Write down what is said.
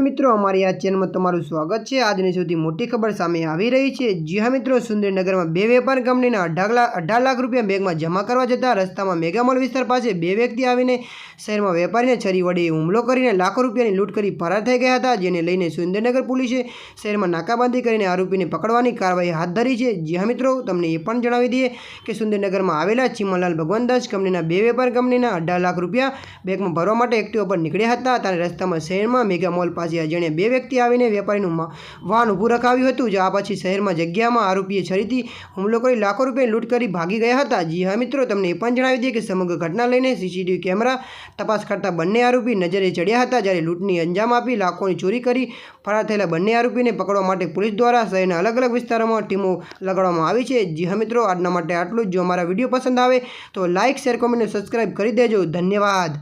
મિત્રો, અમારી આ ચેનલમાં તમારું સ્વાગત છે. આજની સૌથી મોટી ખબર સામે આવી રહી છે. જી હા મિત્રો, સુંદરનગરમાં બે વેપાર કંપનીના અઢાર લાખ અઢાર લાખ રૂપિયા બેગમાં જમા કરવા જતાં રસ્તામાં મેગામોલ વિસ્તાર પાસે બે વ્યક્તિ આવીને શહેરમાં વેપારીને છરી વડે હુમલો કરીને લાખો રૂપિયાની લૂંટ કરી ફરાર થઈ ગયા હતા, જેને લઈને સુંદરનગર પોલીસે શહેરમાં નાકાબંધી કરીને આરોપીને પકડવાની કાર્યવાહી હાથ ધરી છે. જી હા મિત્રો, તમને એ પણ જણાવી દઈએ કે સુંદરનગરમાં આવેલા ચીમનલાલ ભગવાનદાસ કંપનીના બે વેપાર કંપનીના અઢાર લાખ રૂપિયા બેગમાં ભરવા માટે એક્ટિવા પર નીકળ્યા હતા. ત્યારે રસ્તામાં શહેરમાં મેગા મોલ જેણે બે વ્યક્તિ આવીને વેપારીનું વાહન ઊભું રખાવ્યું હતું. જે આ પછી શહેરમાં જગ્યામાં આરોપીએ છરીથી હુમલો કરી લાખો રૂપિયા લૂંટ કરી ભાગી ગયા હતા. જી હા મિત્રો, તમને એ પણ જણાવી દઈએ કે સમગ્ર ઘટના લઈને સીસીટીવી કેમેરા તપાસ કરતા બંને આરોપી નજરે ચડ્યા હતા જ્યારે લૂંટની અંજામ આપી લાખોની ચોરી કરી ફરાર થયેલા બંને આરોપીને પકડવા માટે પોલીસ દ્વારા શહેરના અલગ અલગ વિસ્તારોમાં ટીમો લગાડવામાં આવી છે. જી હા મિત્રો, આજના માટે આટલું જ. જો અમારા વીડિયો પસંદ આવે તો લાઇક શેર, કોમેન્ટ અને સબસ્ક્રાઈબ કરી દેજો. ધન્યવાદ.